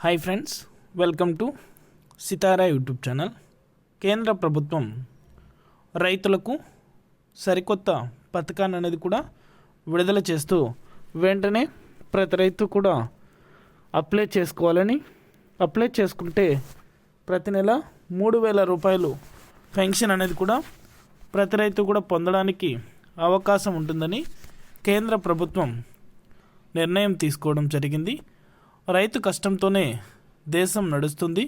Hi friends welcome to Sitara YouTube channel కేంద్ర ప్రభుత్వం రైతులకు సరికొత్త పథకాన్ని అనేది కూడా విడుదల చేస్తూ వెంటనే ప్రతి రైతు కూడా అప్లై చేసుకోవాలని అప్లై చేసుకుంటే ప్రతి నెల మూడు వేల రూపాయలు పెన్షన్ అనేది కూడా ప్రతి రైతు కూడా పొందడానికి అవకాశం ఉంటుందని కేంద్ర ప్రభుత్వం నిర్ణయం తీసుకోవడం జరిగింది. రైతు కష్టంతోనే దేశం నడుస్తుంది.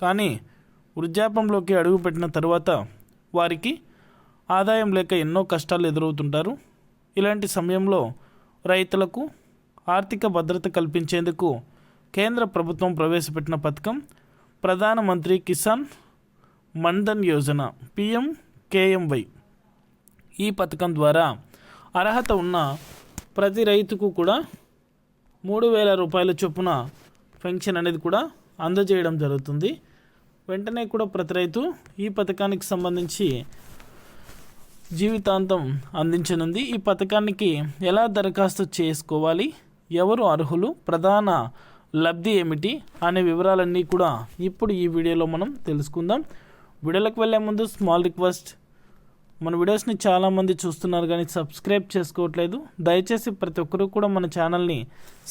కానీ వృద్ధాపంలోకి అడుగుపెట్టిన తర్వాత వారికి ఆదాయం లేక ఎన్నో కష్టాలు ఎదురవుతుంటారు. ఇలాంటి సమయంలో రైతులకు ఆర్థిక భద్రత కల్పించేందుకు కేంద్ర ప్రభుత్వం ప్రవేశపెట్టిన పథకం ప్రధానమంత్రి కిసాన్ మన్ధన్ యోజన పిఎం కేఎంవై. ఈ పథకం ద్వారా అర్హత ఉన్న ప్రతి రైతుకు కూడా మూడు వేల రూపాయల చొప్పున పెన్షన్ అనేది కూడా అందజేయడం జరుగుతుంది. వెంటనే కూడా ప్రతి రైతు ఈ పథకానికి సంబంధించి జీవితాంతం అందించనుంది. ఈ పథకానికి ఎలా దరఖాస్తు చేసుకోవాలి? ఎవరు అర్హులు? ప్రధాన లబ్ధి ఏమిటి? అనే వివరాలన్నీ కూడా ఇప్పుడు ఈ వీడియోలో మనం తెలుసుకుందాం. వీడియోలకు వెళ్ళే ముందు స్మాల్ రిక్వెస్ట్ మన వీడియోస్ని చాలామంది చూస్తున్నారు కానీ సబ్స్క్రైబ్ చేసుకోవట్లేదు. దయచేసి ప్రతి ఒక్కరూ కూడా మన ఛానల్ని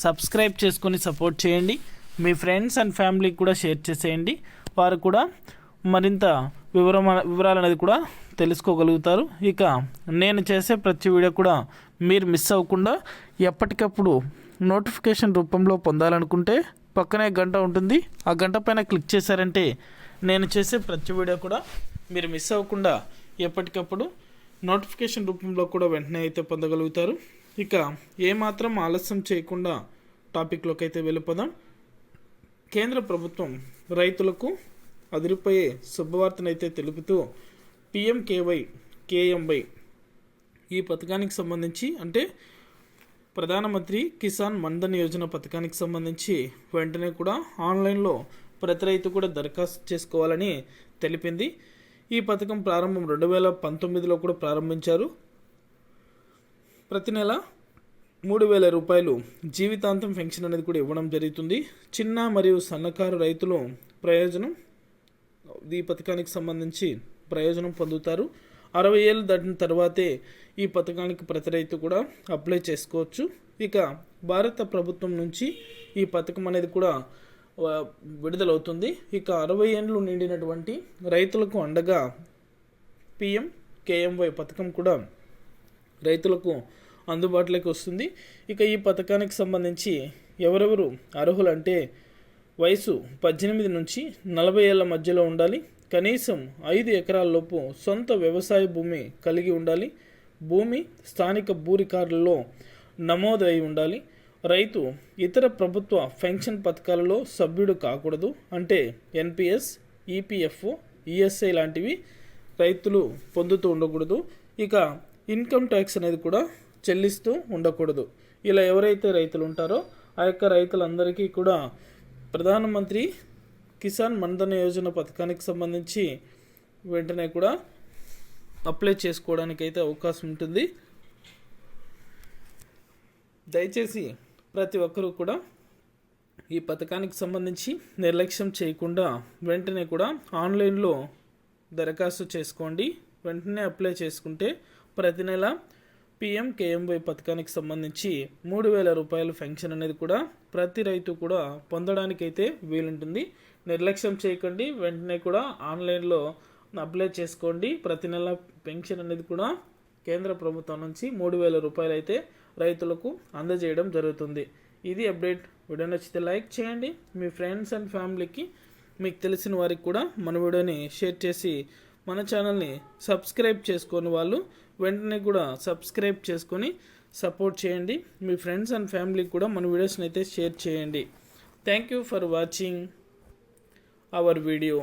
సబ్స్క్రైబ్ చేసుకొని సపోర్ట్ చేయండి. మీ ఫ్రెండ్స్ అండ్ ఫ్యామిలీకి కూడా షేర్ చేసేయండి. వారు కూడా మరింత వివరం వివరాలు అనేది కూడా తెలుసుకోగలుగుతారు. ఇక నేను చేసే ప్రతి వీడియో కూడా మీరు మిస్ అవ్వకుండా ఎప్పటికప్పుడు నోటిఫికేషన్ రూపంలో పొందాలనుకుంటే పక్కనే గంట ఉంటుంది. ఆ గంట పైన క్లిక్ చేశారంటే నేను చేసే ప్రతి వీడియో కూడా మీరు మిస్ అవ్వకుండా ఎప్పటికప్పుడు నోటిఫికేషన్ రూపంలో కూడా వెంటనే అయితే పొందగలుగుతారు. ఇక ఏమాత్రం ఆలస్యం చేయకుండా టాపిక్లోకి అయితే వెళ్ళిపోదాం. కేంద్ర ప్రభుత్వం రైతులకు అదిరిపోయే శుభవార్తనైతే తెలుపుతూ పిఎంకేవై కేఎంవై ఈ పథకానికి సంబంధించి అంటే ప్రధానమంత్రి కిసాన్ మన్ధన్ యోజన పథకానికి సంబంధించి వెంటనే కూడా ఆన్లైన్లో ప్రతి రైతు కూడా దరఖాస్తు చేసుకోవాలని తెలిపింది. ఈ పథకం ప్రారంభం రెండు వేల పంతొమ్మిదిలో కూడా ప్రారంభించారు. ప్రతి నెల మూడు వేల రూపాయలు జీవితాంతం పెన్షన్ అనేది కూడా ఇవ్వడం జరుగుతుంది. చిన్న మరియు సన్నకారు రైతులు ప్రయోజనం ఈ పథకానికి సంబంధించి ప్రయోజనం పొందుతారు. అరవై ఏళ్ళు దాటిన తర్వాతే ఈ పథకానికి ప్రతి రైతు కూడా అప్లై చేసుకోవచ్చు. ఇక భారత ప్రభుత్వం నుంచి ఈ పథకం అనేది కూడా విడుదలవుతుంది. ఇక అరవై ఏండ్లు నిండినటువంటి రైతులకు అండగా పిఎం కేఎంవై పథకం కూడా రైతులకు అందుబాటులోకి వస్తుంది. ఇక ఈ పథకానికి సంబంధించి ఎవరెవరు అర్హులంటే వయసు పద్దెనిమిది నుంచి నలభై ఏళ్ళ మధ్యలో ఉండాలి. కనీసం ఐదు ఎకరాలలోపు సొంత వ్యవసాయ భూమి కలిగి ఉండాలి. భూమి స్థానిక భూ రికార్డుల్లో నమోదు అయి ఉండాలి. రైతు ఇతర ప్రభుత్వ పెన్షన్ పథకాలలో సభ్యుడు కాకూడదు అంటే ఎన్పిఎస్ ఈపీఎఫ్ఓ ఈఎస్ఐ లాంటివి రైతులు పొందుతూ ఉండకూడదు. ఇక ఇన్కమ్ ట్యాక్స్ అనేది కూడా చెల్లిస్తూ ఉండకూడదు. ఇలా ఎవరైతే రైతులు ఉంటారో ఆ యొక్క రైతులందరికీ కూడా ప్రధానమంత్రి కిసాన్ మన్ధన యోజన పథకానికి సంబంధించి వెంటనే కూడా అప్లై చేసుకోవడానికి అయితే అవకాశం ఉంటుంది. దయచేసి ప్రతి ఒక్కరూ కూడా ఈ పథకానికి సంబంధించి నిర్లక్ష్యం చేయకుండా వెంటనే కూడా ఆన్లైన్లో దరఖాస్తు చేసుకోండి. వెంటనే అప్లై చేసుకుంటే ప్రతి నెల పిఎం కేఎంవై పథకానికి సంబంధించి మూడు వేల రూపాయల పెన్షన్ అనేది కూడా ప్రతి రైతు కూడా పొందడానికైతే వీలుంటుంది. నిర్లక్ష్యం చేయకండి. వెంటనే కూడా ఆన్లైన్లో అప్లై చేసుకోండి. ప్రతి నెల పెన్షన్ అనేది కూడా కేంద్ర ప్రభుత్వం నుంచి మూడు వేల రూపాయలు అయితే రైతులకు అందజేయడం జరుగుతుంది. ఇది అప్డేట్. వీడియో నచ్చితే లైక్ చేయండి. మీ ఫ్రెండ్స్ అండ్ ఫ్యామిలీకి మీకు తెలిసిన వారికి కూడా మన వీడియోని షేర్ చేసి మన ఛానల్ని సబ్స్క్రైబ్ చేసుకొని వాళ్ళు వెంటనే కూడా సబ్స్క్రైబ్ చేసుకొని సపోర్ట్ చేయండి. మీ ఫ్రెండ్స్ అండ్ ఫ్యామిలీకి కూడా మన వీడియోస్ని అయితే షేర్ చేయండి. Thank you for watching our video